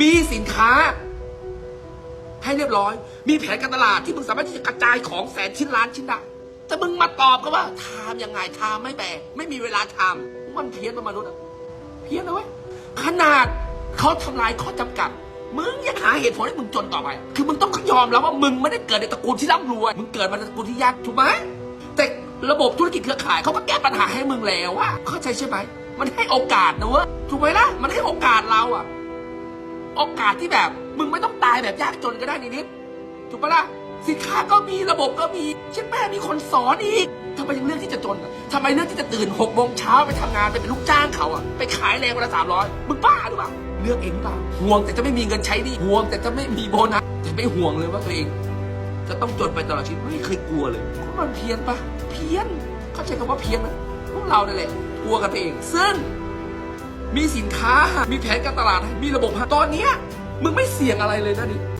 มีสินค้า ให้เรียบร้อย มีแผนการตลาดที่มึงสามารถที่จะกระจายของแสนชิ้นล้านชิ้นได้แต่มึงมาตอบก็ว่าทำยังไงทำไม่แบ่งไม่มีเวลาทำมันเพี้ยนเป็นมนุษย์อะเพี้ยนนะเว้ยขนาดเขาทำลายข้อจำกัด มึงยังหาเหตุผลให้มึงจนต่อไป คือมึงต้องยอมแล้วว่ามึงไม่ได้เกิดในตระกูลที่ร่ำรวย มึงเกิดมาในตระกูลที่ยากถูกไหมแต่ระบบธุรกิจเครือข่ายเขาก็แก้ปัญหาให้มึงแล้วอะเข้าใจใช่ไหมมันให้โอกาสนะเว้ยถูกไหมล่ะ มันให้โอกาสเราอะ โอกาสที่แบบ มึงไม่ต้องตายแบบยากจนก็ได้นิดถูกปะล่ะสินค้าก็มีระบบก็มีเช่นแม่มีคนสอนอีกทำไมยังเลือกที่จะจนอะทำไมเลือกที่จะตื่นหกโมงเช้าไปทำงานไปเป็นลูกจ้างเขาอะไปขายแรงวันละสามร้อยมึงบ้าหรือเปล่าเลือกเองหรือเปล่าห่วงแต่จะไม่มีเงินใช้นี่ห่วงแต่จะไม่มีโบนัสแต่ไม่ห่วงเลยว่าตัวเอง จะต้องจนไปตลอดชีวิตไม่เคยกลัวเลยมันเพี้ยนปะเพี้ยนเข้าใจคำว่าเพี้ยนไหมพวกเราเนี่ยแหละกลัวกันเองซึ่ง มีสินค้า มีแผนการตลาด มีระบบ ตอนเนี้ยมึงไม่เสี่ยงอะไรเลยนะนี่